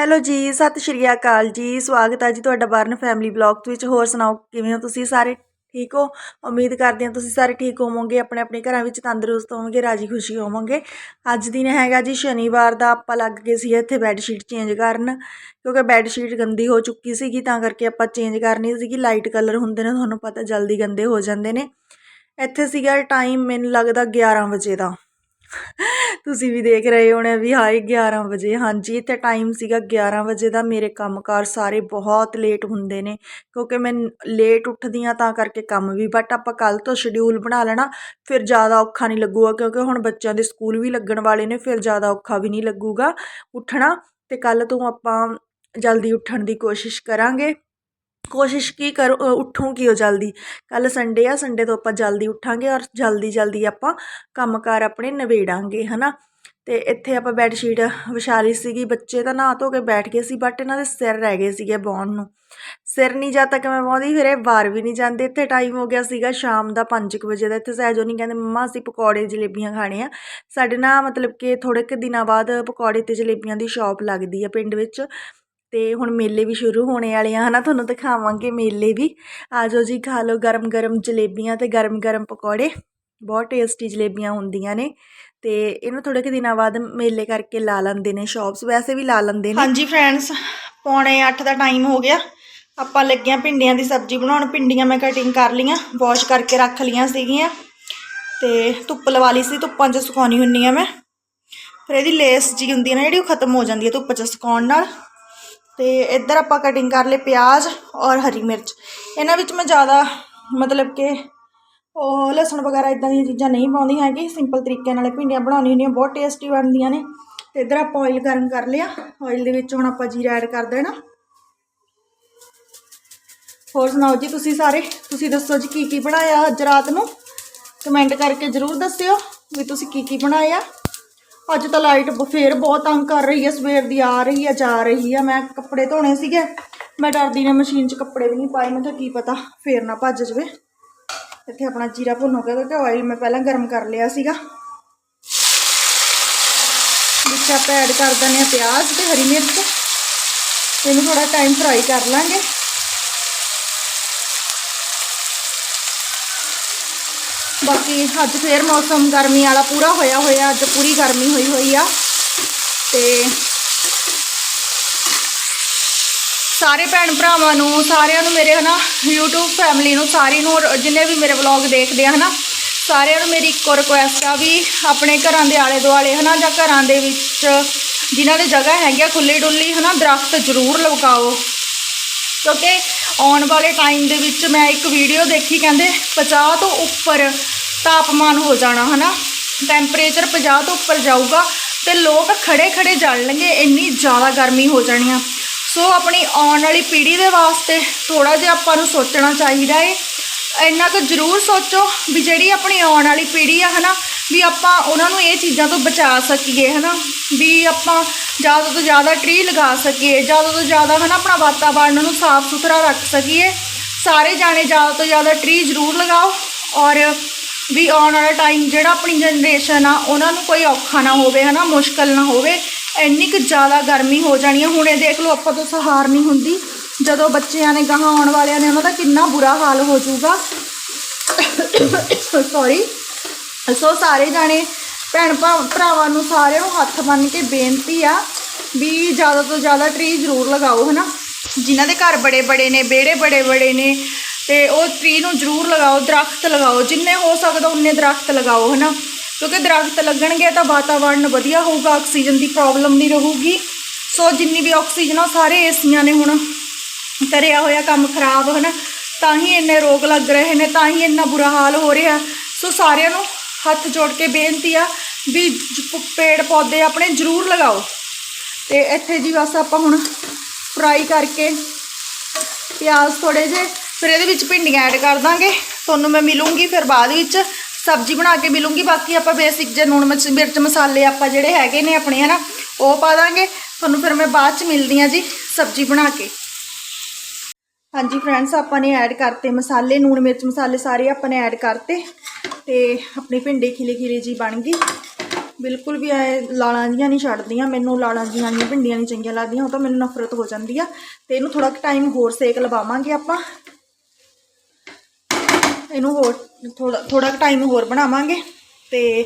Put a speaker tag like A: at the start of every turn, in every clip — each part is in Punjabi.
A: ਹੈਲੋ ਜੀ, ਸਤਿ ਸ਼੍ਰੀ ਅਕਾਲ ਜੀ। ਸਵਾਗਤ ਹੈ ਜੀ ਤੁਹਾਡਾ ਬਰਨ ਫੈਮਿਲੀ ਬਲੌਗ ਵਿੱਚ। ਹੋਰ ਸੁਣਾਓ, ਕਿਵੇਂ ਹੋ ਤੁਸੀਂ ਸਾਰੇ? ਠੀਕ ਹੋ? ਉਮੀਦ ਕਰਦੇ ਹਾਂ ਤੁਸੀਂ ਸਾਰੇ ਠੀਕ ਹੋਵੋਗੇ, ਆਪਣੇ ਆਪਣੇ ਘਰਾਂ ਵਿੱਚ ਤੰਦਰੁਸਤ ਹੋਵੋਗੇ, ਰਾਜੀ ਖੁਸ਼ੀ ਹੋਵੋਗੇ। ਅੱਜ ਦਿਨ ਹੈਗਾ ਜੀ ਸ਼ਨੀਵਾਰ ਦਾ, ਆਪਾਂ ਲੱਗ ਗਏ ਸੀ ਇੱਥੇ ਬੈੱਡ ਸ਼ੀਟ ਚੇਂਜ ਕਰਨ। ਕਿਉਂਕਿ ਬੈੱਡ ਸ਼ੀਟ ਗੰਦੀ ਹੋ ਚੁੱਕੀ ਸੀਗੀ, ਤਾਂ ਕਰਕੇ ਆਪਾਂ ਚੇਂਜ ਕਰਨੀ ਸੀਗੀ। ਲਾਈਟ ਕਲਰ ਹੁੰਦੇ ਨੇ, ਤੁਹਾਨੂੰ ਪਤਾ ਜਲਦੀ ਗੰਦੇ ਹੋ ਜਾਂਦੇ ਨੇ। ਇੱਥੇ ਸੀਗਾ ਟਾਈਮ ਮੈਨੂੰ ਲੱਗਦਾ 11 ਵਜੇ ਦਾ। ਤੁਸੀਂ ਵੀ ਦੇਖ ਰਹੇ ਹੋਣੇ ਵੀ ਹਾਏ 11 ਵਜੇ। ਹਾਂਜੀ ਇੱਥੇ ਟਾਈਮ ਸੀਗਾ 11 ਵਜੇ ਦਾ। ਮੇਰੇ ਕੰਮਕਾਰ ਸਾਰੇ ਬਹੁਤ ਲੇਟ ਹੁੰਦੇ ਨੇ ਕਿਉਂਕਿ ਮੈਂ ਲੇਟ ਉੱਠਦੀ ਹਾਂ ਤਾਂ ਕਰਕੇ ਕੰਮ ਵੀ। ਬਟ ਆਪਾਂ ਕੱਲ ਤੋਂ ਸ਼ਡਿਊਲ ਬਣਾ ਲੈਣਾ ਫਿਰ ਜ਼ਿਆਦਾ ਔਖਾ ਨਹੀਂ ਲੱਗੂਗਾ ਕਿਉਂਕਿ ਹੁਣ ਬੱਚਿਆਂ ਦੇ ਸਕੂਲ ਵੀ ਲੱਗਣ ਵਾਲੇ ਨੇ ਫਿਰ ਜ਼ਿਆਦਾ ਔਖਾ ਵੀ ਨਹੀਂ ਲੱਗੂਗਾ ਉੱਠਣਾ। ਤੇ ਕੱਲ ਤੋਂ ਆਪਾਂ ਜਲਦੀ ਉੱਠਣ ਦੀ ਕੋਸ਼ਿਸ਼ ਕਰਾਂਗੇ। ਕੋਸ਼ਿਸ਼ ਕੀ ਕਰ ਅ, ਉੱਠੂਗੀ ਉਹ ਜਲਦੀ? ਕੱਲ ਸੰਡੇ ਆ ਸੰਡੇ ਤੋਂ ਆਪਾਂ ਜਲਦੀ ਉੱਠਾਂਗੇ ਔਰ ਜਲਦੀ ਜਲਦੀ ਆਪਾਂ ਕੰਮਕਾਰ ਆਪਣੇ ਨਿਬੇੜਾਂਗੇ ਹਨਾ? ਅਤੇ ਇੱਥੇ ਆਪਾਂ ਬੈੱਡ ਸ਼ੀਟ ਵਿਛਾ ਲਈ ਸੀਗੀ। ਬੱਚੇ ਤਾਂ ਨਹਾ ਧੋ ਕੇ ਬੈਠ ਗਏ ਸੀ ਬਟ ਇਹਨਾਂ ਦੇ ਸਿਰ ਰਹਿ ਗਏ ਸੀਗੇ ਬੌਣ ਨੂੰ। ਸਿਰ ਨਹੀਂ ਜਦ ਤੱਕ ਮੈਂ ਵਾਉਂਦੀ ਫਿਰ ਇਹ ਬਾਹਰ ਵੀ ਨਹੀਂ ਜਾਂਦੇ। ਇੱਥੇ ਟਾਈਮ ਹੋ ਗਿਆ ਸੀਗਾ ਸ਼ਾਮ ਦਾ 5 ਵਜੇ ਦਾ। ਇੱਥੇ ਸਹਿਜੋ ਨਹੀਂ ਕਹਿੰਦੇ, ਮੰਮਾ, ਅਸੀਂ ਪਕੌੜੇ ਜਲੇਬੀਆਂ ਖਾਣੇ ਆ ਸਾਡੇ ਨਾ ਮਤਲਬ ਕਿ ਥੋੜੇ ਕੁ ਦਿਨਾਂ ਬਾਅਦ ਪਕੌੜੇ ਤੇ ਜਲੇਬੀਆਂ ਦੀ ਸ਼ਾਪ ਲੱਗਦੀ ਆ ਪਿੰਡ ਵਿੱਚ। ਤੇ ਹੁਣ ਮੇਲੇ ਵੀ ਸ਼ੁਰੂ ਹੋਣੇ ਵਾਲੇ ਆ, ਹਨਾ? ਤੁਹਾਨੂੰ ਦਿਖਾਵਾਂਗੇ ਮੇਲੇ ਵੀ। ਆਜੋ ਜੀ, ਖਾ ਲਓ ਗਰਮ ਗਰਮ ਜਲੇਬੀਆਂ ਤੇ ਗਰਮ ਗਰਮ ਪਕੌੜੇ। ਬਹੁਤ ਟੇਸਟੀ ਜਲੇਬੀਆਂ ਹੁੰਦੀਆਂ ਨੇ ਤੇ ਇਹਨੂੰ ਥੋੜੇ ਕੁ ਦਿਨਾਂ ਬਾਅਦ ਮੇਲੇ ਕਰਕੇ ਲਾ ਲੈਂਦੇ ਨੇ ਸ਼ਾਪਸ ਵੈਸੇ ਵੀ ਲਾ ਲੈਂਦੇ ਨੇ। ਹਾਂਜੀ ਫਰੈਂਡਸ ਪੌਣੇ 8 ਦਾ ਟਾਈਮ ਹੋ ਗਿਆ। ਆਪਾਂ ਲੱਗਿਆ ਭਿੰਡੀਆਂ ਦੀ ਸਬਜ਼ੀ ਬਣਾਉਣ। ਭਿੰਡੀਆਂ ਮੈਂ ਕਟਿੰਗ ਕਰ ਲਈਆਂ ਵਾਸ਼ ਕਰਕੇ ਰੱਖ ਲਈਆਂ ਸੀਗੀਆਂ। ਤੇ ਧੁੱਪ ਲਵਾ ਲਈ ਸੀ, ਧੁੱਪਾਂ 'ਚ ਸੁਕਾਉਣੀ ਹੁੰਨੀ ਆ ਮੈਂ। ਫਿਰ ਇਹਦੀ ਲੇਸ ਜੀ ਹੁੰਦੀ ਹੈ ਨਾ ਜਿਹੜੀ, ਉਹ ਖਤਮ ਹੋ ਜਾਂਦੀ ਹੈ ਧੁੱਪ 'ਚ ਸੁਕਾਉਣ ਨਾਲ। ਤੇ ਇੱਧਰ ਆਪਾਂ ਕਟਿੰਗ ਕਰ ਲਏ ਪਿਆਜ਼ ਔਰ ਹਰੀ ਮਿਰਚ। ਇਹਨਾਂ ਵਿੱਚ ਮੈਂ ਜ਼ਿਆਦਾ ਮਤਲਬ ਕਿ ਉਹ ਲਸਣ ਵਗੈਰਾ ਇਦਾਂ ਦੀਆਂ ਚੀਜ਼ਾਂ ਨਹੀਂ ਪਾਉਂਦੀ ਹੈਗੀ ਸਿੰਪਲ ਤਰੀਕੇ ਨਾਲ ਭਿੰਡੀਆਂ ਬਣਾਉਣੀ ਹੁੰਦੀਆਂ ਬਹੁਤ ਟੇਸਟੀ ਬਣਦੀਆਂ ਨੇ। ਤੇ ਇੱਧਰ ਆਪਾਂ ਆਇਲ ਗਰਮ ਕਰ ਲਿਆ ਆਇਲ ਦੇ ਵਿੱਚ ਹੁਣ ਆਪਾਂ ਜੀਰਾ ਐਡ ਕਰ ਦੇਣਾ। ਹੋਰ ਸੁਣਾਓ ਜੀ ਤੁਸੀਂ ਸਾਰੇ? ਤੁਸੀਂ ਦੱਸੋ ਜੀ ਕੀ ਕੀ ਬਣਾਇਆ ਅੱਜ ਰਾਤ ਨੂੰ? ਕਮੈਂਟ ਕਰਕੇ ਜ਼ਰੂਰ ਦੱਸਿਓ ਵੀ ਤੁਸੀਂ ਕੀ ਕੀ ਬਣਾਇਆ। ਅੱਜ ਤਾਂ ਲਾਈਟ ਫੇਰ ਬਹੁਤ ਤੰਗ ਕਰ ਰਹੀ ਹੈ, ਸਵੇਰ ਦੀ ਆ ਰਹੀ ਹੈ, ਜਾ ਰਹੀ ਹੈ। ਮੈਂ ਕੱਪੜੇ ਧੋਣੇ ਸੀਗੇ, ਮੈਂ ਡਰਦੀ ਨੇ, ਮਸ਼ੀਨ 'ਚ ਕੱਪੜੇ ਵੀ ਨਹੀਂ ਪਾਏ, ਮੈਂ ਕਿਹਾ ਕੀ ਪਤਾ, ਫੇਰ ਨਾ ਭੱਜ ਜਵੇ। ਇੱਥੇ ਆਪਣਾ ਜੀਰਾ ਭੁੰਨ ਹੋ ਗਿਆ ਕਿਉਂਕਿ ਆਇਲ ਮੈਂ ਪਹਿਲਾਂ ਗਰਮ ਕਰ ਲਿਆ ਸੀਗਾ। ਵਿੱਚ ਆਪਾਂ ਐਡ ਕਰ ਦਿੰਦੇ ਹਾਂ ਪਿਆਜ਼ ਤੇ ਹਰੀ ਮਿਰਚ। ਇਹਨੂੰ ਥੋੜਾ ਟਾਈਮ ਫਰਾਈ ਕਰ ਲਾਂਗੇ। ਬਾਕੀ ਅੱਜ ਫੇਰ ਮੌਸਮ ਗਰਮੀ ਵਾਲਾ ਪੂਰਾ ਹੋਇਆ ਹੋਇਆ, ਅੱਜ ਪੂਰੀ ਗਰਮੀ ਹੋਈ ਹੋਈ ਆ। ਤੇ ਸਾਰੇ ਭੈਣ ਭਰਾਵਾਂ ਨੂੰ, ਸਾਰਿਆਂ ਨੂੰ ਮੇਰੇ ਹਨਾ, YouTube ਫੈਮਿਲੀ ਨੂੰ, ਸਾਰੀ ਨੂੰ ਔਰ ਜਿੰਨੇ ਵੀ ਮੇਰੇ ਵਲੌਗ ਦੇਖਦੇ ਆ ਹਨਾ, ਸਾਰਿਆਂ ਨੂੰ ਮੇਰੀ ਇੱਕੋ ਰਿਕੁਐਸਟ ਆ ਵੀ ਆਪਣੇ ਘਰਾਂ ਦੇ ਆਲੇ ਦੁਆਲੇ ਹਨਾ ਜਾਂ ਘਰਾਂ ਦੇ ਵਿੱਚ ਜਿਨ੍ਹਾਂ ਦੇ ਜਗ੍ਹਾ ਹੈਗੀ ਆ ਖੁੱਲੀ ਡੁੱਲੀ ਹਨਾ, ਦਰਖਤ ਜ਼ਰੂਰ ਲਗਾਓ। ਕਿਉਂਕਿ ਆਉਣ ਵਾਲੇ ਟਾਈਮ ਦੇ ਵਿੱਚ ਮੈਂ ਇੱਕ ਵੀਡੀਓ ਦੇਖੀ ਕਹਿੰਦੇ 50 ਤੋਂ ਉੱਪਰ ਤਾਪਮਾਨ ਹੋ ਜਾਣਾ ਹਨਾ ਟੈਂਪਰੇਚਰ 50 ਤੋਂ ਉੱਪਰ ਜਾਊਗਾ ਤੇ ਲੋਕ ਖੜੇ ਖੜੇ ਜਲਣਗੇ ਇੰਨੀ ਜ਼ਿਆਦਾ ਗਰਮੀ ਹੋ ਜਾਣੀ ਆ। ਸੋ ਆਪਣੀ ਆਉਣ ਵਾਲੀ ਪੀੜ੍ਹੀ ਦੇ ਵਾਸਤੇ ਥੋੜਾ ਜਿਹਾ ਆਪਾਂ ਨੂੰ ਸੋਚਣਾ ਚਾਹੀਦਾ ਏ। ਇੰਨਾ ਕੁ ਜ਼ਰੂਰ ਸੋਚੋ ਵੀ ਜਿਹੜੀ ਆਪਣੀ ਆਉਣ ਵਾਲੀ ਪੀੜ੍ਹੀ ਆ, ਹਨਾ, ਵੀ ਆਪਾਂ ਉਹਨਾਂ ਨੂੰ ਇਹ ਚੀਜ਼ਾਂ ਤੋਂ ਬਚਾ ਸਕੀਏ, ਹਨਾ, ਵੀ ਆਪਾਂ ਜ਼ਿਆਦਾ ਤੋਂ ਜ਼ਿਆਦਾ ਟ੍ਰੀ ਲਗਾ ਸਕੀਏ, ਜ਼ਿਆਦਾ ਤੋਂ ਜ਼ਿਆਦਾ, ਹਨਾ, ਆਪਣਾ ਵਾਤਾਵਰਨ ਨੂੰ ਸਾਫ਼ ਸੁਥਰਾ ਰੱਖ ਸਕੀਏ। ਸਾਰੇ ਜਾਣੇ ਜ਼ਿਆਦਾ ਤੋਂ ਜ਼ਿਆਦਾ ਟਰੀ ਜ਼ਰੂਰ ਲਗਾਓ ਔਰ ਵੀ ਆਉਣ ਵਾਲਾ ਟਾਈਮ ਜਿਹੜਾ ਆਪਣੀ ਜਨਰੇਸ਼ਨ ਆ, ਉਹਨਾਂ ਨੂੰ ਕੋਈ ਔਖਾ ਨਾ ਹੋਵੇ, ਹਨਾ, ਮੁਸ਼ਕਲ ਨਾ ਹੋਵੇ। ਇੰਨੀ ਕੁ ਜ਼ਿਆਦਾ ਗਰਮੀ ਹੋ ਜਾਣੀ ਹੈ ਹੁਣ ਇਹ ਦੇਖ ਲਓ, ਆਪਾਂ ਤੋਂ ਸਹਾਰ ਨਹੀਂ ਹੁੰਦੀ। ਜਦੋਂ ਬੱਚਿਆਂ ਨੇ ਗਾਹਾਂ ਆਉਣ ਵਾਲਿਆਂ ਨੇ, ਉਹਨਾਂ ਦਾ ਕਿੰਨਾ ਬੁਰਾ ਹਾਲ ਹੋ ਜਾਊਗਾ। ਸੌਰੀ ਸੋ ਸਾਰੇ ਜਾਣੇ, ਭੈਣ ਭਾ- ਭਰਾਵਾਂ ਨੂੰ ਸਾਰਿਆਂ ਨੂੰ ਹੱਥ ਬੰਨ ਕੇ ਬੇਨਤੀ ਆ ਵੀ ਜ਼ਿਆਦਾ ਤੋਂ ਜ਼ਿਆਦਾ ਟਰੀ ਜ਼ਰੂਰ ਲਗਾਓ, ਹਨਾ? ਜਿਨ੍ਹਾਂ ਦੇ ਘਰ ਬੜੇ ਬੜੇ ਨੇ, ਵਿਹੜੇ ਬੜੇ ਬੜੇ ਨੇ, ਤੇ ਉਹ ਟਰੀ ਨੂੰ ਜ਼ਰੂਰ ਲਗਾਓ, ਦਰਖਤ ਲਗਾਓ, ਜਿੰਨੇ ਹੋ ਸਕਦਾ, ਉਨੇ ਦਰਖਤ ਲਗਾਓ, ਹਨਾ? ਕਿਉਂਕਿ ਦਰਖਤ ਲੱਗਣਗੇ ਤਾਂ ਵਾਤਾਵਰਨ ਵਧੀਆ ਹੋਊਗਾ, ਆਕਸੀਜਨ ਦੀ ਪ੍ਰੋਬਲਮ ਨਹੀਂ ਰਹੂਗੀ। ਸੋ ਜਿੰਨੀ ਵੀ ਆਕਸੀਜਨ ਆ, ਉਹ ਸਾਰੇ ਏਸੀਆਂ ਨੇ ਹੁਣ ਕਰਿਆ ਹੋਇਆ ਕੰਮ ਖਰਾਬ, ਹਨਾ? ਤਾਂ ਹੀ ਇੰਨੇ ਰੋਗ ਲੱਗ ਰਹੇ ਨੇ, ਤਾਂ ਹੀ ਇੰਨਾ ਬੁਰਾ ਹਾਲ ਹੋ ਰਿਹਾ। ਸੋ ਸਾਰਿਆਂ ਨੂੰ ਹੱਥ ਜੋੜ ਕੇ ਬੇਨਤੀ ਆ ਵੀ ਪੇੜ ਪੌਦੇ ਆਪਣੇ ਜ਼ਰੂਰ ਲਗਾਓ। ਤੇ ਇੱਥੇ ਜੀ ਬਸ ਆਪਾਂ ਹੁਣ ਫਰਾਈ ਕਰਕੇ ਪਿਆਜ਼ ਥੋੜੇ ਜੇ ਫਿਰ ਇਹਦੇ ਵਿੱਚ ਭਿੰਡੀਆਂ ਐਡ ਕਰ ਦਾਂਗੇ। ਤੁਹਾਨੂੰ ਮੈਂ ਮਿਲੂੰਗੀ ਫਿਰ ਬਾਅਦ ਵਿੱਚ। ਸਬਜ਼ੀ ਬਣਾ ਕੇ ਮਿਲੂੰਗੀ, ਬਾਕੀ ਆਪਾਂ ਬੇਸਿਕ ਜੇ ਨੂਣ ਮਿਰਚ ਮਿਰਚ ਮਸਾਲੇ ਆਪਾਂ ਜਿਹੜੇ ਹੈਗੇ ਨੇ ਆਪਣੇ, ਹਨਾ, ਉਹ ਪਾ ਦਾਂਗੇ। ਤੁਹਾਨੂੰ ਫਿਰ ਮੈਂ ਬਾਅਦ ਚ ਮਿਲਦੀ ਆ ਜੀ ਸਬਜ਼ੀ ਬਣਾ ਕੇ। ਹਾਂਜੀ ਫਰੈਂਡਸ ਆਪਾਂ ਨੇ ਐਡ ਕਰਤੇ ਮਸਾਲੇ ਨੂਣ ਮਿਰਚ ਮਸਾਲੇ ਸਾਰੇ ਆਪਾਂ ਨੇ ਐਡ ਕਰਤੇ ਤੇ ਆਪਣੀ ਭਿੰਡੀ ਖਿਲੇ ਖਿਲੇ ਜੀ ਬਣ ਗਈ।
B: ਬਿਲਕੁਲ ਵੀ ਐ ਲਾਲਾਂ ਜੀਆਂ ਨਹੀਂ ਛੱਡਦੀਆਂ, ਮੈਨੂੰ ਲਾਲਾਂ ਜੀਆਂ ਵਾਲੀਆਂ ਭਿੰਡੀਆਂ ਨਹੀਂ ਚੰਗੀਆਂ ਲੱਗਦੀਆਂ, ਉਹ ਤਾਂ ਮੈਨੂੰ ਨਫ਼ਰਤ ਹੋ ਜਾਂਦੀ ਆ। ਤੇ ਇਹਨੂੰ ਥੋੜਾ ਟਾਈਮ ਹੋਰ ਸੇਕ ਲਵਾਵਾਂਗੇ ਆਪਾਂ। ਇਹਨੂੰ ਹੋਰ ਥੋੜਾ ਥੋੜਾ ਟਾਈਮ ਹੋਰ ਬਣਾਵਾਂਗੇ। ਤੇ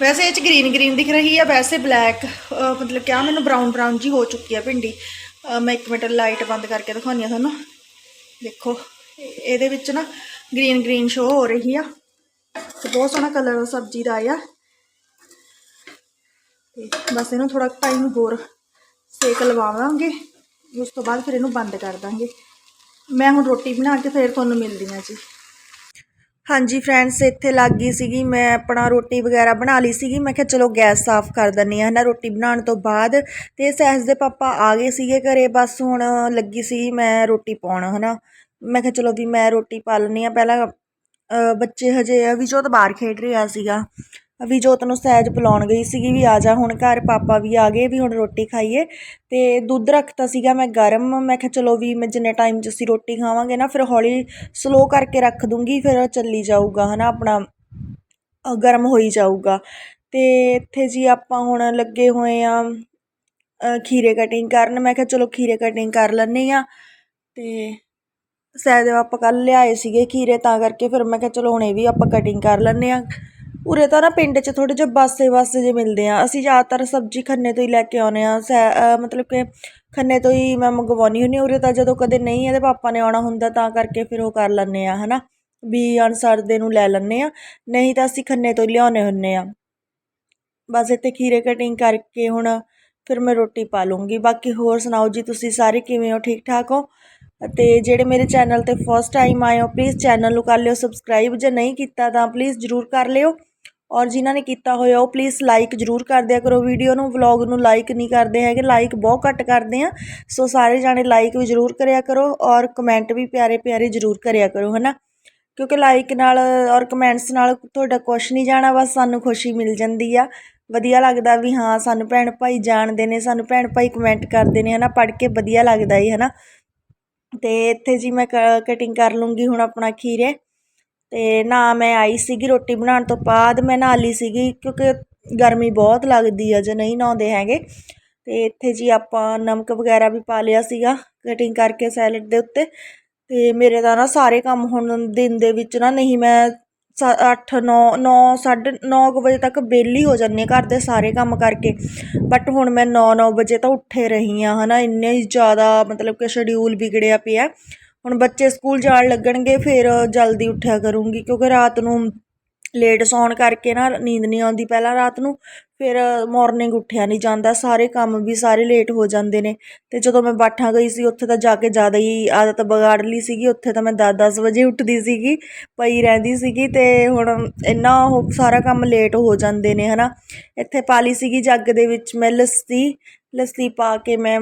B: ਵੈਸੇ ਇਹ ਚ ਗ੍ਰੀਨ ਗ੍ਰੀਨ ਦਿਖ ਰਹੀ ਆ, ਵੈਸੇ ਬਲੈਕ ਮਤਲਬ ਕਿਆ ਮੈਨੂੰ ਬਰਾਊਨ ਬਰਾਊਨ ਜੀ ਹੋ ਚੁੱਕੀ ਆ ਭਿੰਡੀ। ਮੈਂ ਇੱਕ ਮਿੰਟ ਲਾਈਟ ਬੰਦ ਕਰਕੇ ਦਿਖਾਉਂਦੀ ਆ ਤੁਹਾਨੂੰ। ਦੇਖੋ ਇਹਦੇ ਵਿੱਚ ਨਾ ਗ੍ਰੀਨ ਗ੍ਰੀਨ ਸ਼ੋ ਹੋ ਰਹੀ ਆ। ਤੇ ਬਹੁਤ ਸੋਹਣਾ ਕਲਰ ਸਬਜ਼ੀ ਦਾ ਆਇਆ ਤੇ ਬਸ ਇਹਨੂੰ ਥੋੜਾ ਟਾਈਮ ਹੋਰ ਸੇਕ ਲਵਾਵਾਂਗੇ। ਉਸ ਤੋਂ ਬਾਅਦ ਫਿਰ ਇਹਨੂੰ ਬੰਦ ਕਰ ਦਾਂਗੇ। ਮੈਂ ਹੁਣ ਰੋਟੀ ਬਣਾ ਕੇ ਫਿਰ ਤੁਹਾਨੂੰ ਮਿਲਦੀ ਹਾਂ ਜੀ। ਹਾਂਜੀ ਫਰੈਂਡਸ ਇੱਥੇ ਲੱਗ ਗਈ ਸੀਗੀ ਮੈਂ ਆਪਣਾ ਰੋਟੀ ਵਗੈਰਾ ਬਣਾ ਲਈ ਸੀਗੀ। ਮੈਂ ਕਿਹਾ, ਚਲੋ ਗੈਸ ਸਾਫ਼ ਕਰ ਦਿੰਨੀ ਆ ਹਨਾ, ਰੋਟੀ ਬਣਾਉਣ ਤੋਂ ਬਾਅਦ। ਤੇ ਸਹਿਜ ਦੇ ਪਾਪਾ ਆ ਗਏ ਸੀਗੇ ਘਰੇ, ਬਸ ਹੁਣ ਲੱਗੀ ਸੀ ਮੈਂ ਰੋਟੀ ਪਾਉਣ, ਹਨਾ। ਮੈਂ ਕਿਹਾ, ਚਲੋ ਵੀ ਮੈਂ ਰੋਟੀ ਪਾ ਲੈਂਦੀ ਆ ਪਹਿਲਾਂ ਬੱਚੇ ਹਜੇ ਵੀ ਅਭਿਜੋਤ ਬਾਹਰ ਖੇਡ ਰਿਹਾ ਸੀਗਾ। ਵੀ ਅਭਿਜੋਤ ਨੂੰ ਸਹਿਜ ਬੁਲਾਉਣ ਗਈ ਸੀਗੀ ਵੀ ਆ ਜਾ, ਹੁਣ ਘਰ ਪਾਪਾ ਵੀ ਆ ਗਏ, ਵੀ ਹੁਣ ਰੋਟੀ ਖਾਈਏ। ਤੇ ਦੁੱਧ ਰੱਖਤਾ ਸੀਗਾ ਮੈਂ ਗਰਮ, ਮੈਂ ਕਿਹਾ ਚਲੋ ਵੀ ਮੈਂ ਜਿੰਨੇ ਟਾਈਮ 'ਚ ਅਸੀਂ ਰੋਟੀ ਖਾਵਾਂਗੇ ਨਾ, ਫਿਰ ਹੌਲੀ ਸਲੋ ਕਰਕੇ ਰੱਖ ਦੂੰਗੀ, ਫਿਰ ਚੱਲੀ ਜਾਊਗਾ, ਹਨਾ, ਆਪਣਾ ਗਰਮ ਹੋਈ ਜਾਊਗਾ। ਤੇ ਇੱਥੇ ਜੀ ਆਪਾਂ ਹੁਣ ਲੱਗੇ ਹੋਏ ਆ ਖੀਰੇ ਕਟਿੰਗ ਕਰਨ, ਮੈਂ ਕਿਹਾ ਚਲੋ ਖੀਰੇ ਕਟਿੰਗ ਕਰ ਲੈਂਦੇ ਆ। ਤੇ ਸਹਿਜ ਆਪਾਂ ਕੱਲ ਲਿਆਏ ਸੀਗੇ ਖੀਰੇ, ਤਾਂ ਕਰਕੇ ਫਿਰ ਮੈਂ ਕਿਹਾ ਚਲੋ ਹੁਣ ਇਹ ਵੀ ਆਪਾਂ ਕਟਿੰਗ ਕਰ ਲੈਂਦੇ ਆ। ਉਰੇ ਤਾਂ ਨਾ ਪਿੰਡ 'ਚ ਥੋੜੇ ਜਿਹੇ ਬਾਸੇ ਬਾਸੇ ਜਿਹੇ ਮਿਲਦੇ ਆ। ਅਸੀਂ ਜ਼ਿਆਦਾਤਰ ਸਬਜ਼ੀ ਖੰਨੇ ਤੋਂ ਹੀ ਲੈ ਕੇ ਆਉਂਦੇ ਆ। ਮਤਲਬ ਕਿ ਖੰਨੇ ਤੋਂ ਹੀ ਮੈਂ ਮੰਗਵਾਉਣੀ ਹੁੰਦੀ ਉਰੇ ਤਾਂ ਜਦੋਂ ਕਦੇ ਨਹੀਂ ਇਹਦੇ ਪਾਪਾ ਨੇ ਆਉਣਾ ਹੁੰਦਾ ਤਾਂ ਕਰਕੇ ਫਿਰ ਉਹ ਕਰ ਲੈਂਦੇ ਹਾਂ ਹੈ ਨਾ ਵੀ ਅਨਸਰ ਦੇ ਨੂੰ ਲੈ ਲੈਂਦੇ ਹਾਂ ਨਹੀਂ ਤਾਂ ਅਸੀਂ ਖੰਨੇ ਤੋਂ ਹੀ ਲਿਆਉਂਦੇ ਹੁੰਦੇ ਹਾਂ ਬਸ ਇੱਥੇ ਖੀਰੇ ਕਟਿੰਗ ਕਰਕੇ ਹੁਣ ਫਿਰ ਮੈਂ ਰੋਟੀ ਪਾ ਲੂੰਗੀ ਬਾਕੀ ਹੋਰ ਸੁਣਾਓ ਜੀ, ਤੁਸੀਂ ਸਾਰੇ ਕਿਵੇਂ ਹੋ? ਠੀਕ ਠਾਕ ਹੋ? ਅਤੇ ਜਿਹੜੇ ਮੇਰੇ ਚੈਨਲ ਤੇ ਫਸਟ ਟਾਈਮ ਆਏ ਹੋ ਪਲੀਜ਼ ਚੈਨਲ ਨੂੰ ਕਰ ਲਿਓ ਸਬਸਕ੍ਰਾਈਬ ਜੇ ਨਹੀਂ ਕੀਤਾ ਤਾਂ ਪਲੀਜ਼ ਜਰੂਰ ਕਰ ਲਿਓ। ਔਰ ਜਿਨ੍ਹਾਂ ਨੇ ਕੀਤਾ ਹੋਇਆ, ਉਹ ਪਲੀਜ਼ ਲਾਈਕ ਜਰੂਰ ਕਰ ਦਿਆ ਕਰੋ। ਵੀਡੀਓ ਨੂੰ ਵਲੌਗ ਨੂੰ ਲਾਈਕ ਨਹੀਂ ਕਰਦੇ ਹੈਗੇ ਲਾਈਕ ਬਹੁਤ ਘੱਟ ਕਰਦੇ ਆ। ਸੋ ਸਾਰੇ ਜਾਣੇ ਲਾਈਕ ਵੀ ਜਰੂਰ ਕਰਿਆ ਕਰੋ ਔਰ ਕਮੈਂਟ ਵੀ ਪਿਆਰੇ ਪਿਆਰੇ ਜਰੂਰ ਕਰਿਆ ਕਰੋ, ਹਨਾ? ਕਿਉਂਕਿ ਲਾਈਕ ਨਾਲ ਔਰ ਕਮੈਂਟਸ ਨਾਲ ਤੁਹਾਡਾ ਕੁਛ ਨਹੀਂ ਜਾਣਾ, ਬਸ ਸਾਨੂੰ ਖੁਸ਼ੀ ਮਿਲ ਜਾਂਦੀ ਆ। ਵਧੀਆ ਲੱਗਦਾ ਵੀ ਹਾਂ, ਸਾਨੂੰ ਭੈਣ ਭਾਈ ਜਾਣਦੇ ਨੇ, ਸਾਨੂੰ ਭੈਣ ਭਾਈ ਕਮੈਂਟ ਕਰਦੇ ਨੇ, ਹਨਾ? ਪੜ੍ਹ ਕੇ ਵਧੀਆ ਲੱਗਦਾ ਈ, ਹਨਾ? ਅਤੇ ਇੱਥੇ ਜੀ ਮੈਂ ਕ ਕਟਿੰਗ ਕਰ ਲੂੰਗੀ ਹੁਣ ਆਪਣਾ ਖੀਰੇ। ਅਤੇ ਨਾ ਮੈਂ ਆਈ ਸੀਗੀ ਰੋਟੀ ਬਣਾਉਣ ਤੋਂ ਬਾਅਦ, ਮੈਂ ਨਹਾ ਲਈ ਸੀਗੀ ਕਿਉਂਕਿ ਗਰਮੀ ਬਹੁਤ ਲੱਗਦੀ ਆ, ਜੇ ਨਹੀਂ ਨਹਾਉਂਦੇ ਹੈਗੇ। ਅਤੇ ਇੱਥੇ ਜੀ ਆਪਾਂ ਨਮਕ ਵਗੈਰਾ ਵੀ ਪਾ ਲਿਆ ਸੀਗਾ ਕਟਿੰਗ ਕਰਕੇ ਸੈਲਡ ਦੇ ਉੱਤੇ। ਅਤੇ ਮੇਰੇ ਤਾਂ ਨਾ ਸਾਰੇ ਕੰਮ ਹੁਣ ਦਿਨ ਦੇ ਵਿੱਚ ਨਾ ਨਹੀਂ ਮੈਂ 8 9 9 9:30 ਕੁ ਵਜੇ ਤੱਕ ਵਿਹਲੀ ਹੋ ਜਾਂਦੀ ਹਾਂ ਘਰ ਦੇ ਸਾਰੇ ਕੰਮ ਕਰਕੇ। ਬਟ ਹੁਣ ਮੈਂ 9 9 ਵਜੇ ਤਾਂ ਉੱਠੇ ਰਹੀ ਹਾਂ ਹੈ ਨਾ ਇੰਨੇ ਜ਼ਿਆਦਾ ਮਤਲਬ ਕਿ ਸ਼ਡਿਊਲ ਵਿਗੜਿਆ ਪਿਆ। ਹੁਣ ਬੱਚੇ ਸਕੂਲ ਜਾਣ ਲੱਗਣਗੇ, ਫਿਰ ਜਲਦੀ ਉੱਠਿਆ ਕਰੂੰਗੀ, ਕਿਉਂਕਿ ਰਾਤ ਨੂੰ ਲੇਟ ਸੌਣ ਕਰਕੇ ਨਾ ਨੀਂਦ ਨਹੀਂ ਆਉਂਦੀ ਪਹਿਲਾਂ ਰਾਤ ਨੂੰ, ਫਿਰ ਮੋਰਨਿੰਗ ਉੱਠਿਆ ਨਹੀਂ ਜਾਂਦਾ, ਸਾਰੇ ਕੰਮ ਵੀ ਸਾਰੇ ਲੇਟ ਹੋ ਜਾਂਦੇ ਨੇ। ਅਤੇ ਜਦੋਂ ਮੈਂ ਬਾਠਾਂ ਗਈ ਸੀ, ਉੱਥੇ ਤਾਂ ਜਾ ਕੇ ਜ਼ਿਆਦਾ ਹੀ ਆਦਤ ਵਿਗਾੜ ਲਈ ਸੀਗੀ, ਉੱਥੇ ਤਾਂ ਮੈਂ ਦਸ ਦਸ ਵਜੇ ਉੱਠਦੀ ਸੀਗੀ, ਪਈ ਰਹਿੰਦੀ ਸੀਗੀ ਅਤੇ ਹੁਣ ਇੰਨਾ ਉਹ ਸਾਰਾ ਕੰਮ ਲੇਟ ਹੋ ਜਾਂਦੇ ਨੇ ਹੈ ਨਾ ਇੱਥੇ ਪਾ ਲਈ ਸੀਗੀ ਜੱਗ ਦੇ ਵਿੱਚ ਮੈਂ ਲੱਸੀ ਲੱਸੀ ਪਾ ਕੇ ਮੈਂ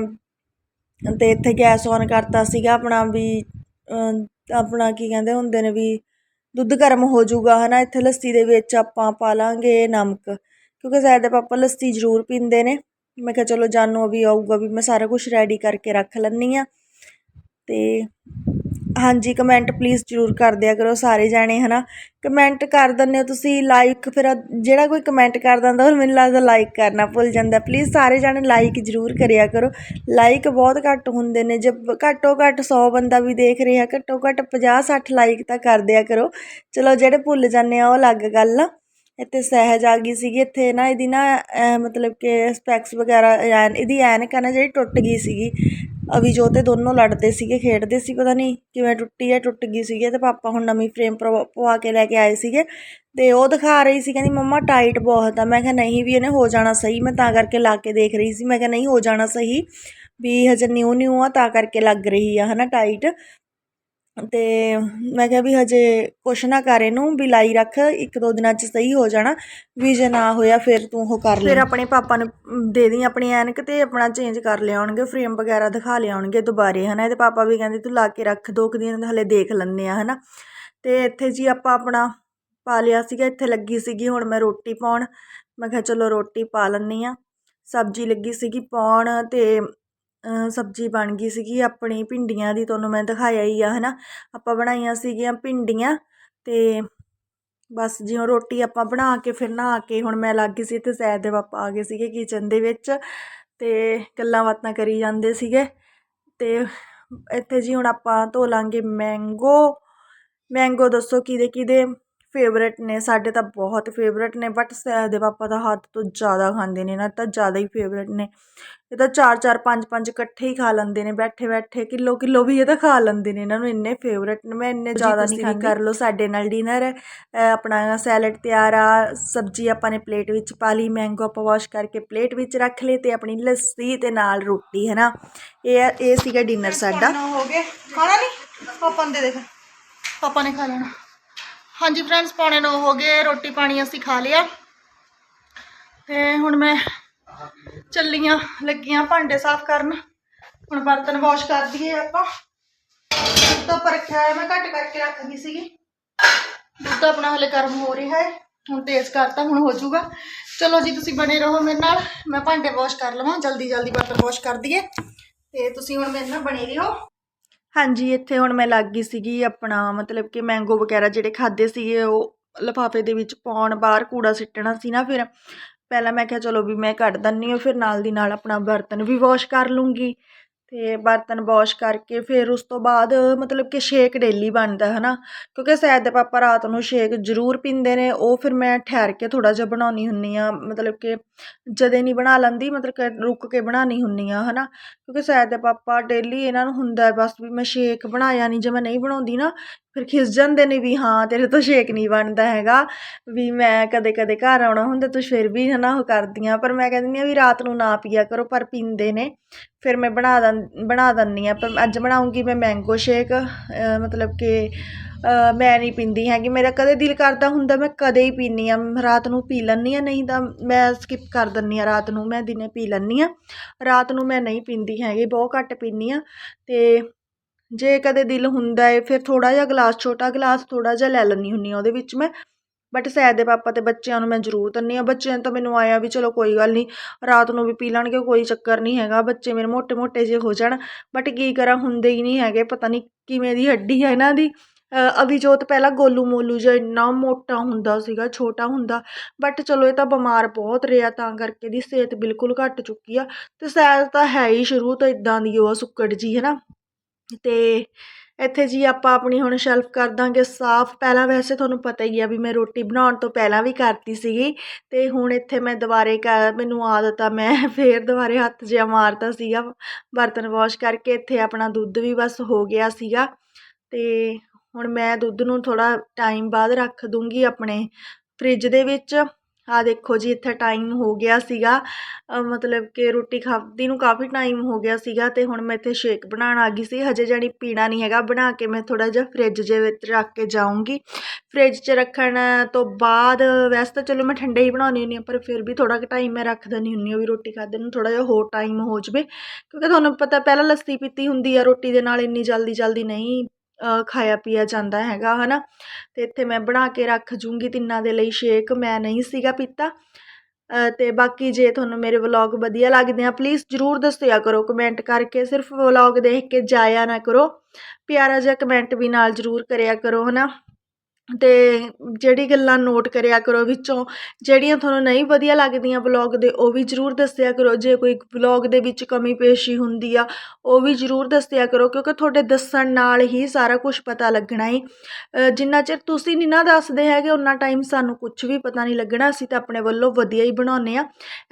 B: ਅਤੇ ਇੱਥੇ ਗੈਸ ਔਨ ਕਰਤਾ ਸੀਗਾ, ਆਪਣਾ ਵੀ ਆਪਣਾ ਕੀ ਕਹਿੰਦੇ ਹੁੰਦੇ ਨੇ ਵੀ ਦੁੱਧ ਗਰਮ ਹੋ ਜਾਊਗਾ ਹਨਾ? ਇੱਥੇ ਲੱਸੀ ਦੇ ਵਿੱਚ ਆਪਾਂ ਪਾ ਲਾਂਗੇ ਨਮਕ, ਕਿਉਂਕਿ ਜ਼ੈਦ ਦੇ ਪਾਪਾ ਲੱਸੀ ਜ਼ਰੂਰ ਪੀਂਦੇ ਨੇ। ਮੈਂ ਕਿਹਾ ਚਲੋ ਜਾਨੂ ਵੀ ਆਊਗਾ ਵੀ ਮੈਂ ਸਾਰਾ ਕੁਝ ਰੈਡੀ ਕਰਕੇ ਰੱਖ ਲੈਂਦੀ ਆ ਤੇ ਹਾਂਜੀ ਕਮੈਂਟ ਪਲੀਜ਼ ਜ਼ਰੂਰ ਕਰ ਦਿਆ ਕਰੋ ਸਾਰੇ ਜਾਣੇ, ਹਨਾ। ਕਮੈਂਟ ਕਰ ਦਿੰਦੇ ਹੋ ਤੁਸੀਂ ਲਾਈਕ ਫਿਰ ਜਿਹੜਾ ਕੋਈ ਕਮੈਂਟ ਕਰ ਦਿੰਦਾ ਉਹ ਮੈਨੂੰ ਲੱਗਦਾ ਲਾਈਕ ਕਰਨਾ ਭੁੱਲ ਜਾਂਦਾ। ਪਲੀਜ਼ ਸਾਰੇ ਜਾਣੇ ਲਾਈਕ ਜ਼ਰੂਰ ਕਰਿਆ ਕਰੋ। ਲਾਈਕ ਬਹੁਤ ਘੱਟ ਹੁੰਦੇ ਨੇ, ਜੇ ਘੱਟੋ ਘੱਟ 100 ਬੰਦਾ ਵੀ ਦੇਖ ਰਿਹਾ, ਘੱਟੋ ਘੱਟ 50 60 ਲਾਈਕ ਤਾਂ ਕਰ ਦਿਆ ਕਰੋ। ਚਲੋ ਜਿਹੜੇ ਭੁੱਲ ਜਾਂਦੇ ਆ, ਉਹ ਅਲੱਗ ਗੱਲ ਆ। ਇੱਥੇ ਸਹਿਜ ਆ ਗਈ ਸੀਗੀ, ਇੱਥੇ ਨਾ ਇਹਦੀ ਨਾ ਮਤਲਬ ਕਿ ਸਪੈਕਸ ਵਗੈਰਾ ਐਨ, ਇਹਦੀ ਐਨਕ ਆ ਨਾ ਜਿਹੜੀ ਟੁੱਟ ਗਈ ਸੀਗੀ, ਅਭਿਜੋਤ ਤੇ ਦੋਨੋਂ ਲੜਦੇ ਸੀਗੇ, ਖੇਡਦੇ ਸੀ, ਪਤਾ ਨਹੀਂ ਕਿਵੇਂ ਟੁੱਟੀ ਹੈ, ਟੁੱਟ ਗਈ ਸੀਗੀ ਤੇ ਪਾਪਾ ਹੁਣ ਨਵੀਂ ਫਰੇਮ ਪਵਾ ਕੇ ਲੈ ਕੇ ਆਏ ਸੀਗੇ ਤੇ ਉਹ ਦਿਖਾ ਰਹੀ ਸੀ, ਕਹਿੰਦੀ ਮੰਮਾ ਟਾਈਟ ਬਹੁਤ ਆ, ਮੈਂ ਕਿਹਾ ਨਹੀਂ ਵੀ ਇਹਨੇ ਹੋ ਜਾਣਾ ਸਹੀ, ਮੈਂ ਤਾਂ ਕਰਕੇ ਲਾ ਕੇ ਦੇਖ ਰਹੀ ਸੀ, ਮੈਂ ਕਿਹਾ ਨਹੀਂ ਹੋ ਜਾਣਾ ਸਹੀ, ਵੀ ਹਜੇ ਨਿਊ ਨਿਊ ਆ, ਤਾਂ ਕਰਕੇ ਲੱਗ ਰਹੀ ਆ, ਹਨਾ ਟਾਈਟ ਅਤੇ ਮੈਂ ਕਿਹਾ ਵੀ ਹਜੇ ਕੁਛ ਨਾ ਕਰ ਇਹਨੂੰ, ਵੀ ਲਾਈ ਰੱਖ, ਇੱਕ ਦੋ ਦਿਨਾਂ 'ਚ ਸਹੀ ਹੋ ਜਾਣਾ, ਵੀ ਜੇ ਨਾ ਹੋਇਆ ਫਿਰ ਤੂੰ ਉਹ ਕਰ ਲੈ। ਫਿਰ ਆਪਣੇ ਪਾਪਾ ਨੂੰ ਦੇ ਦੀ ਆਪਣੀ ਐਨਕ ਅਤੇ ਆਪਣਾ ਚੇਂਜ ਕਰ ਲਿਆਉਣਗੇ ਫਰੇਮ ਵਗੈਰਾ ਦਿਖਾ ਲਿਆਉਣਗੇ ਦੁਬਾਰੇ ਹੈ ਨਾ ਇਹਦੇ ਪਾਪਾ ਵੀ ਕਹਿੰਦੇ, ਤੂੰ ਲਾ ਕੇ ਰੱਖ, ਦੋ ਕੁ ਦਿਨ ਹਲੇ ਦੇਖ ਲੈਂਦੇ ਆ ਨਾ ਅਤੇ ਇੱਥੇ ਜੀ ਆਪਾਂ ਆਪਣਾ ਪਾ ਲਿਆ ਸੀਗਾ, ਇੱਥੇ ਲੱਗੀ ਸੀਗੀ, ਹੁਣ ਮੈਂ ਰੋਟੀ ਪਾਉਣ। ਮੈਂ ਕਿਹਾ ਚਲੋ ਰੋਟੀ ਪਾ ਲੈਂਦੀ ਹਾਂ। ਸਬਜ਼ੀ ਲੱਗੀ ਸੀਗੀ ਪਾਉਣ ਅਤੇ ਸਬਜ਼ੀ ਬਣ ਗਈ ਸੀਗੀ ਆਪਣੀ ਭਿੰਡੀਆਂ ਦੀ, ਤੁਹਾਨੂੰ ਮੈਂ ਦਿਖਾਇਆ ਹੀ ਆ ਹੈ ਨਾ ਆਪਾਂ ਬਣਾਈਆਂ ਸੀਗੀਆਂ ਭਿੰਡੀਆਂ ਅਤੇ ਬਸ ਜਿਉਂ ਰੋਟੀ ਆਪਾਂ ਬਣਾ ਕੇ ਫਿਰ ਨਹਾ ਕੇ ਹੁਣ ਮੈਂ ਲੱਗ ਗਈ ਸੀ ਇੱਥੇ ਸੈਦ ਦੇ ਪਾਪਾ ਆ ਗਏ ਸੀਗੇ ਕਿਚਨ ਦੇ ਵਿੱਚ ਅਤੇ ਗੱਲਾਂ ਬਾਤਾਂ ਕਰੀ ਜਾਂਦੇ ਸੀਗੇ ਅਤੇ ਇੱਥੇ ਜੀ ਹੁਣ ਆਪਾਂ ਧੋ ਲਾਂਗੇ ਮੈਂਗੋ ਮੈਂਗੋ ਦੱਸੋ ਕਿਹਦੇ ਕਿਹਦੇ? ਫੇਵਰੇਟ ਨੇ ਸਾਡੇ ਤਾਂ ਬਹੁਤ ਫੇਵਰੇਟ ਨੇ ਬਟ ਦੇ ਪਾਪਾ ਤਾਂ ਹੱਦ ਤੋਂ ਜ਼ਿਆਦਾ ਖਾਂਦੇ ਨੇ ਨਾ ਤਾਂ ਜ਼ਿਆਦਾ ਹੀ ਫੇਵਰੇਟ ਨੇ। ਇਹ ਤਾਂ ਚਾਰ ਚਾਰ ਪੰਜ ਪੰਜ ਇਕੱਠੇ ਹੀ ਖਾ ਲੈਂਦੇ ਨੇ ਬੈਠੇ ਬੈਠੇ ਕਿਲੋ ਕਿਲੋ ਵੀ ਇਹ ਤਾਂ ਖਾ ਲੈਂਦੇ ਨੇ ਇਹਨਾਂ ਨੂੰ ਇੰਨੇ ਫੇਵਰੇਟ ਨੇ ਮੈਂ ਇੰਨੇ ਜ਼ਿਆਦਾ ਨਹੀਂ ਖਾਂਦੀ? ਕਰ ਲਓ ਸਾਡੇ ਨਾਲ ਡਿਨਰ ਆਪਣਾ ਸੈਲਡ ਤਿਆਰ ਆ ਸਬਜ਼ੀ ਆਪਾਂ ਨੇ ਪਲੇਟ ਵਿੱਚ ਪਾ ਲਈ ਮੈਂਗੋ ਆਪਾਂ ਵਾਸ਼ ਕਰਕੇ ਪਲੇਟ ਵਿੱਚ ਰੱਖ ਲਏ ਤੇ ਆਪਣੀ ਲੱਸੀ ਤੇ ਨਾਲ ਰੋਟੀ ਹੈ ਨਾ ਇਹ ਇਹ ਸੀਗਾ ਡਿਨਰ ਸਾਡਾ।
A: ਹੋ ਗਏ ਖਾਣਾ ਨਹੀਂ? ਪਾਪਾ ਨੇ ਦੇ ਦੇ ਪਾਪਾ ਨੇ ਖਾ ਲੈਣਾ। ਹਾਂਜੀ ਫਰੈਂਡਸ ਪੌਣੇ 9 ਹੋ ਗਏ, ਰੋਟੀ ਪਾਣੀ ਅਸੀਂ ਖਾ ਲਿਆ। ਤੇ ਹੁਣ ਮੈਂ ਚੱਲੀਆਂ, ਲੱਗੀਆਂ ਭਾਂਡੇ ਸਾਫ਼ ਕਰਨ। ਹੁਣ ਬਰਤਨ ਵਾਸ਼ ਕਰ ਦਈਏ ਆਪਾਂ। ਦੁੱਧ ਉੱਪਰ ਰੱਖਿਆ ਹੈ ਮੈਂ ਘੱਟ ਕਰਕੇ ਰੱਖਦੀ ਸੀਗੀ। ਦੁੱਧ ਆਪਣਾ ਹਲੇ ਗਰਮ ਹੋ ਰਿਹਾ ਹੈ, ਹੁਣ ਤੇਜ਼ ਕਰਤਾ, ਹੁਣ ਹੋ ਜਾਊਗਾ। ਚਲੋ ਜੀ, ਤੁਸੀਂ ਬਣੇ ਰਹੋ ਮੇਰੇ ਨਾਲ। ਮੈਂ ਭਾਂਡੇ ਵਾਸ਼ ਕਰ ਲਵਾਂ ਜਲਦੀ ਜਲਦੀ ਬਰਤਨ ਵਾਸ਼ ਕਰ ਦਈਏ। ਤੇ ਤੁਸੀਂ ਹੁਣ ਮੇਰੇ ਨਾਲ ਬਣੇ ਰਹੋ।
B: ਹਾਂਜੀ, ਇੱਥੇ ਹੁਣ ਮੈਂ ਲੱਗ ਗਈ ਸੀਗੀ ਆਪਣਾ ਮਤਲਬ ਕਿ ਮੈਂਗੋ ਵਗੈਰਾ ਜਿਹੜੇ ਖਾਦੇ ਸੀਗੇ, ਉਹ ਲਿਫਾਫੇ ਦੇ ਵਿੱਚ ਪਾਉਣ ਬਾਹਰ ਕੂੜਾ ਸਿੱਟਣਾ ਸੀ ਨਾ ਫਿਰ। ਪਹਿਲਾਂ ਮੈਂ ਕਿਹਾ ਚਲੋ ਵੀ ਮੈਂ ਕੱਢ ਦਿੰਦੀ ਹਾਂ, ਫਿਰ ਨਾਲ ਦੀ ਨਾਲ ਆਪਣਾ ਬਰਤਨ ਵੀ ਵਾਸ਼ ਕਰ ਲੂੰਗੀ। ਅਤੇ ਬਰਤਨ ਵੋਸ਼ ਕਰਕੇ ਫਿਰ ਉਸ ਤੋਂ ਬਾਅਦ ਮਤਲਬ ਕਿ ਸ਼ੇਕ ਡੇਲੀ ਬਣਦਾ ਹੈ ਨਾ ਕਿਉਂਕਿ ਸੈਦ ਦੇ ਪਾਪਾ ਰਾਤ ਨੂੰ ਸ਼ੇਕ ਜ਼ਰੂਰ ਪੀਂਦੇ ਨੇ, ਉਹ ਫਿਰ ਮੈਂ ਠਹਿਰ ਕੇ ਥੋੜ੍ਹਾ ਜਿਹਾ ਬਣਾਉਂਦੀ ਹੁੰਦੀ ਹਾਂ, ਮਤਲਬ ਕਿ ਜਦੇ ਨਹੀਂ ਬਣਾ ਲੈਂਦੀ, ਮਤਲਬ ਕਿ ਰੁਕ ਕੇ ਬਣਾਉਂਦੀ ਹੁੰਦੀ ਹਾਂ ਹੈ ਨਾ ਕਿਉਂਕਿ ਸੈਦ ਦੇ ਪਾਪਾ ਡੇਲੀ ਇਹਨਾਂ ਨੂੰ ਹੁੰਦਾ ਬਸ ਵੀ ਮੈਂ ਸ਼ੇਕ ਬਣਾਇਆ ਨਹੀਂ ਜੇ ਮੈਂ ਨਹੀਂ ਬਣਾਉਂਦੀ ਨਾ ਫਿਰ ਖਿਸ ਜਾਂਦੇ ਨੇ ਵੀ ਹਾਂ, ਤੇਰੇ ਤੋਂ ਸ਼ੇਕ ਨਹੀਂ ਬਣਦਾ ਹੈਗਾ। ਵੀ ਮੈਂ ਕਦੇ ਕਦੇ ਘਰ ਆਉਣਾ ਹੁੰਦਾ, ਤੂੰ ਫਿਰ ਵੀ ਹੈ ਨਾ ਉਹ ਕਰਦੀਆਂ। ਪਰ ਮੈਂ ਕਹਿੰਦੀ ਹਾਂ ਵੀ ਰਾਤ ਨੂੰ ਨਾ ਪੀਆ ਕਰੋ, ਪਰ ਪੀਂਦੇ ਨੇ। ਫਿਰ ਮੈਂ ਬਣਾ ਦੰ, ਬਣਾ ਦਿੰਦੀ ਹਾਂ। ਪਰ ਅੱਜ ਬਣਾਉਂਗੀ ਮੈਂ ਮੈਂਗੋ ਸ਼ੇਕ ਮਤਲਬ ਕਿ ਮੈਂ ਨਹੀਂ ਪੀਂਦੀ ਹੈਗੀ। ਮੇਰਾ ਕਦੇ ਦਿਲ ਕਰਦਾ ਹੁੰਦਾ, ਮੈਂ ਕਦੇ ਹੀ ਪੀਂਦੀ ਆ ਰਾਤ ਨੂੰ ਪੀ ਲੈਂਦੀ ਆ ਨਹੀਂ ਤਾਂ ਮੈਂ ਸਕਿਪ ਕਰ ਦਿੰਦੀ ਆ ਰਾਤ ਨੂੰ। ਮੈਂ ਦਿਨੇ ਪੀ ਲੈਂਦੀ ਆ ਰਾਤ ਨੂੰ ਮੈਂ ਨਹੀਂ ਪੀਂਦੀ ਹੈਗੀ, ਬਹੁਤ ਘੱਟ ਪੀਂਦੀ ਆ ਤੇ ਜੇ ਕਦੇ ਦਿਲ ਹੁੰਦਾ ਹੈ ਫਿਰ ਥੋੜ੍ਹਾ ਜਿਹਾ ਗਲਾਸ ਛੋਟਾ ਗਲਾਸ ਥੋੜ੍ਹਾ ਜਿਹਾ ਲੈ ਲੈਂਦੀ ਹੁੰਦੀ ਹਾਂ ਉਹਦੇ ਵਿੱਚ ਮੈਂ। ਬਟ ਸੈਦ ਦੇ ਪਾਪਾ ਅਤੇ ਬੱਚਿਆਂ ਨੂੰ ਮੈਂ ਜ਼ਰੂਰ ਦਿੰਦੀ ਹਾਂ। ਬੱਚਿਆਂ ਨੂੰ ਤਾਂ ਮੈਨੂੰ ਆਇਆ ਵੀ ਚਲੋ ਕੋਈ ਗੱਲ ਨਹੀਂ ਰਾਤ ਨੂੰ ਵੀ ਪੀ ਲੈਣਗੇ ਕੋਈ ਚੱਕਰ ਨਹੀਂ ਹੈਗਾ। ਬੱਚੇ ਮੇਰੇ ਮੋਟੇ ਮੋਟੇ ਜਿਹੇ ਹੋ ਜਾਣ। ਬਟ ਕੀ ਕਰਾਂ ਹੁੰਦੇ ਹੀ ਨਹੀਂ ਹੈਗੇ। ਪਤਾ ਨਹੀਂ ਕਿਵੇਂ ਦੀ ਹੱਡੀ ਹੈ ਇਹਨਾਂ ਦੀ। ਅ, ਅਭਿਜੋਤ ਪਹਿਲਾਂ ਗੋਲੂ ਮੋਲੂ ਜਿਹਾ ਇੰਨਾ ਮੋਟਾ ਹੁੰਦਾ ਸੀਗਾ ਛੋਟਾ ਹੁੰਦਾ। ਬਟ ਚਲੋ ਇਹ ਤਾਂ ਬਿਮਾਰ ਬਹੁਤ ਰਿਹਾ ਤਾਂ ਕਰਕੇ ਦੀ ਸਿਹਤ ਬਿਲਕੁਲ ਘਟ ਚੁੱਕੀ ਆ। ਅਤੇ ਸੈਦ ਤਾਂ ਹੈ ਹੀ ਸ਼ੁਰੂ ਤੋਂ ਇਦਾਂ ਦੀ ਉਹ ਸੁੱਕੜ ਜੀ ਹੈ ਨਾ? ਅਤੇ ਇੱਥੇ ਜੀ ਆਪਾਂ ਆਪਣੀ ਹੁਣ ਸ਼ੈਲਫ ਕਰ ਦਾਂਗੇ ਸਾਫ਼। ਪਹਿਲਾਂ ਵੈਸੇ ਤੁਹਾਨੂੰ ਪਤਾ ਹੀ ਆ ਵੀ ਮੈਂ ਰੋਟੀ ਬਣਾਉਣ ਤੋਂ ਪਹਿਲਾਂ ਵੀ ਕਰਤੀ ਸੀਗੀ ਅਤੇ ਹੁਣ ਇੱਥੇ ਮੈਂ ਦੁਬਾਰੇ ਕਰ, ਮੈਨੂੰ ਆਦਤ ਆ, ਮੈਂ ਫਿਰ ਦੁਬਾਰੇ ਹੱਥ ਜਿਹਾ ਮਾਰਤਾ ਸੀਗਾ, ਬਰਤਨ ਵਾਸ਼ ਕਰਕੇ ਇੱਥੇ ਆਪਣਾ ਦੁੱਧ ਵੀ ਬਸ ਹੋ ਗਿਆ ਸੀਗਾ। ਅਤੇ ਹੁਣ ਮੈਂ ਦੁੱਧ ਨੂੰ ਥੋੜ੍ਹਾ ਟਾਈਮ ਬਾਅਦ ਰੱਖ ਦੂੰਗੀ ਆਪਣੇ ਫਰਿੱਜ ਦੇ ਵਿੱਚ। ਆਹ ਦੇਖੋ ਜੀ, ਇੱਥੇ ਟਾਈਮ ਹੋ ਗਿਆ ਸੀਗਾ। ਮਤਲਬ ਕਿ ਰੋਟੀ ਖਾਧੀ ਨੂੰ ਕਾਫੀ ਟਾਈਮ ਹੋ ਗਿਆ ਸੀਗਾ ਅਤੇ ਹੁਣ ਮੈਂ ਇੱਥੇ ਸ਼ੇਕ ਬਣਾਉਣ ਆ ਗਈ ਸੀ। ਹਜੇ ਜਾਣੀ ਪੀਣਾ ਨਹੀਂ ਹੈਗਾ, ਬਣਾ ਕੇ ਮੈਂ ਥੋੜ੍ਹਾ ਜਿਹਾ ਫਰਿੱਜ ਦੇ ਵਿੱਚ ਰੱਖ ਕੇ ਜਾਊਂਗੀ। ਫਰਿੱਜ 'ਚ ਰੱਖਣ ਤੋਂ ਬਾਅਦ ਵੈਸੇ ਤਾਂ ਚਲੋ ਮੈਂ ਠੰਡੇ ਹੀ ਬਣਾਉਂਦੀ ਹੁੰਦੀ ਹਾਂ, ਪਰ ਫਿਰ ਵੀ ਥੋੜ੍ਹਾ ਕੁ ਟਾਈਮ ਮੈਂ ਰੱਖ ਦਿੰਦੀ ਹੁੰਦੀ ਹਾਂ ਵੀ ਰੋਟੀ ਖਾਧੇ ਨੂੰ ਥੋੜ੍ਹਾ ਜਿਹਾ ਹੋਰ ਟਾਈਮ ਹੋ ਜਾਵੇ। ਕਿਉਂਕਿ ਤੁਹਾਨੂੰ ਪਤਾ, ਪਹਿਲਾਂ ਲੱਸੀ ਪੀਤੀ ਹੁੰਦੀ ਆ ਰੋਟੀ ਦੇ ਨਾਲ ਇੰਨੀ ਜਲਦੀ ਜਲਦੀ ਨਹੀਂ ਖਾਇਆ ਪੀਆ ਜਾਂਦਾ ਹੈਗਾ ਹੈ ਨਾ ਅਤੇ ਇੱਥੇ ਮੈਂ ਬਣਾ ਕੇ ਰੱਖ ਜੂੰਗੀ ਤਿੰਨਾਂ ਦੇ ਲਈ ਸ਼ੇਕ ਮੈਂ ਨਹੀਂ ਸੀਗਾ ਪੀਤਾ। ਅਤੇ ਬਾਕੀ ਜੇ ਤੁਹਾਨੂੰ ਮੇਰੇ ਵਲੋਗ ਵਧੀਆ ਲੱਗਦੇ ਆ ਪਲੀਜ਼ ਜਰੂਰ ਦੱਸਿਆ ਕਰੋ ਕਮੈਂਟ ਕਰਕੇ ਸਿਰਫ ਵਲੋਗ ਦੇਖ ਕੇ ਜਾਇਆ ਨਾ ਕਰੋ। ਪਿਆਰਾ ਜਿਹਾ ਕਮੈਂਟ ਵੀ ਨਾਲ ਜਰੂਰ ਕਰਿਆ ਕਰੋ ਹੈ ਨਾ ਅਤੇ ਜਿਹੜੀ ਗੱਲਾਂ ਨੋਟ ਕਰਿਆ ਕਰੋ ਵਿੱਚੋਂ, ਜਿਹੜੀਆਂ ਤੁਹਾਨੂੰ ਨਹੀਂ ਵਧੀਆ ਲੱਗਦੀਆਂ ਵਲੋਗ ਦੇ, ਉਹ ਵੀ ਜਰੂਰ ਦੱਸਿਆ ਕਰੋ। ਜੇ ਕੋਈ ਵਲੋਗ ਦੇ ਵਿੱਚ ਕਮੀ ਪੇਸ਼ੀ ਹੁੰਦੀ ਆ, ਉਹ ਵੀ ਜਰੂਰ ਦੱਸਿਆ ਕਰੋ, ਕਿਉਂਕਿ ਤੁਹਾਡੇ ਦੱਸਣ ਨਾਲ ਹੀ ਸਾਰਾ ਕੁਛ ਪਤਾ ਲੱਗਣਾ ਹੈ ਜਿੰਨਾ ਚਿਰ ਤੁਸੀਂ ਨਹੀਂ ਨਾ ਦੱਸਦੇ ਹੈਗੇ ਉਨਾ ਟਾਈਮ ਸਾਨੂੰ ਕੁਛ ਵੀ ਪਤਾ ਨਹੀਂ ਲੱਗਣਾ। ਅਸੀਂ ਤਾਂ ਆਪਣੇ ਵੱਲੋਂ ਵਧੀਆ ਹੀ ਬਣਾਉਂਦੇ ਆ।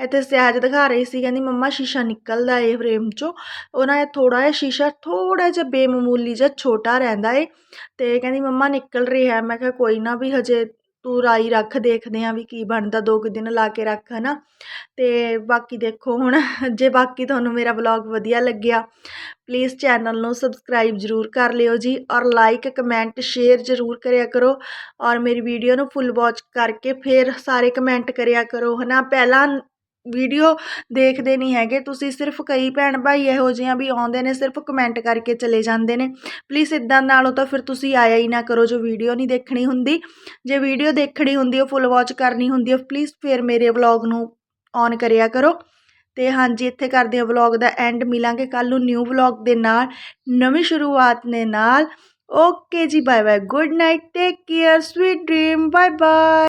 B: ਇੱਥੇ ਸਹਿਜ ਦਿਖਾ ਰਹੀ ਸੀ, ਕਹਿੰਦੀ, ਮੰਮਾ, ਸ਼ੀਸ਼ਾ ਨਿਕਲਦਾ ਏ ਫਰੇਮ 'ਚੋਂ। ਉਹਨਾਂ ਇਹ ਥੋੜ੍ਹਾ ਜਿਹਾ ਸ਼ੀਸ਼ਾ, ਥੋੜ੍ਹਾ ਜਿਹਾ ਬੇਮਾਮੂਲੀ ਜਿਹਾ ਛੋਟਾ ਰਹਿੰਦਾ ਏ। ਅਤੇ ਕਹਿੰਦੀ, ਮੰਮਾ, ਨਿਕਲ ਰਿਹਾ ਮੈਂ ਕਿਹਾ, ਕੋਈ ਨਾ ਵੀ ਹਜੇ ਤੂੰ ਰਾਈ ਰੱਖ, ਦੇਖਦੇ ਹਾਂ ਵੀ ਕੀ ਬਣਦਾ, ਦੋ ਕੁ ਦਿਨ ਲਾ ਕੇ ਰੱਖ ਹੈ ਨਾ ਅਤੇ ਬਾਕੀ ਦੇਖੋ ਹੁਣ, ਜੇ ਬਾਕੀ ਤੁਹਾਨੂੰ ਮੇਰਾ ਵਲੌਗ ਵਧੀਆ ਲੱਗਿਆ ਪਲੀਜ਼ ਚੈਨਲ ਨੂੰ ਸਬਸਕ੍ਰਾਈਬ ਜਰੂਰ ਕਰ ਲਿਓ ਜੀ ਔਰ ਲਾਈਕ ਕਮੈਂਟ ਸ਼ੇਅਰ ਜਰੂਰ ਕਰਿਆ ਕਰੋ ਔਰ ਮੇਰੀ ਵੀਡੀਓ ਨੂੰ ਫੁੱਲ ਵਾਚ ਕਰਕੇ ਫਿਰ ਸਾਰੇ ਕਮੈਂਟ ਕਰਿਆ ਕਰੋ ਹੈ ਨਾ ਪਹਿਲਾਂ ਵੀਡੀਓ ਦੇਖਦੇ ਨਹੀਂ ਹੈਗੇ। ਤੁਸੀਂ ਸਿਰਫ ਕਈ ਭੈਣ ਭਾਈ ਇਹੋ ਜਿਹੇ ਆ ਵੀ ਆਉਂਦੇ ਨੇ, ਸਿਰਫ ਕਮੈਂਟ ਕਰਕੇ ਚਲੇ ਜਾਂਦੇ ਨੇ। ਪਲੀਜ਼ ਇੱਦਾਂ ਨਾਲੋਂ ਤਾਂ ਫਿਰ ਤੁਸੀਂ ਆਇਆ ਹੀ ਨਾ ਕਰੋ ਜੋ ਵੀਡੀਓ ਨਹੀਂ ਦੇਖਣੀ ਹੁੰਦੀ। ਜੇ ਵੀਡੀਓ ਦੇਖਣੀ ਹੁੰਦੀ, ਉਹ ਫੁੱਲ ਵਾਚ ਕਰਨੀ ਹੁੰਦੀ ਉਹ ਪਲੀਜ਼ ਫਿਰ ਮੇਰੇ ਵਲੌਗ ਨੂੰ ਔਨ ਕਰਿਆ ਕਰੋ। ਅਤੇ ਹਾਂਜੀ, ਇੱਥੇ ਕਰਦੇ ਹਾਂ ਵਲੌਗ ਦਾ ਐਂਡ ਮਿਲਾਂਗੇ ਕੱਲ੍ਹ ਨੂੰ ਨਿਊ ਵਲੌਗ ਦੇ ਨਾਲ, ਨਵੀਂ ਸ਼ੁਰੂਆਤ ਦੇ ਨਾਲ। ਓਕੇ ਜੀ bye bye good night take care sweet dream bye bye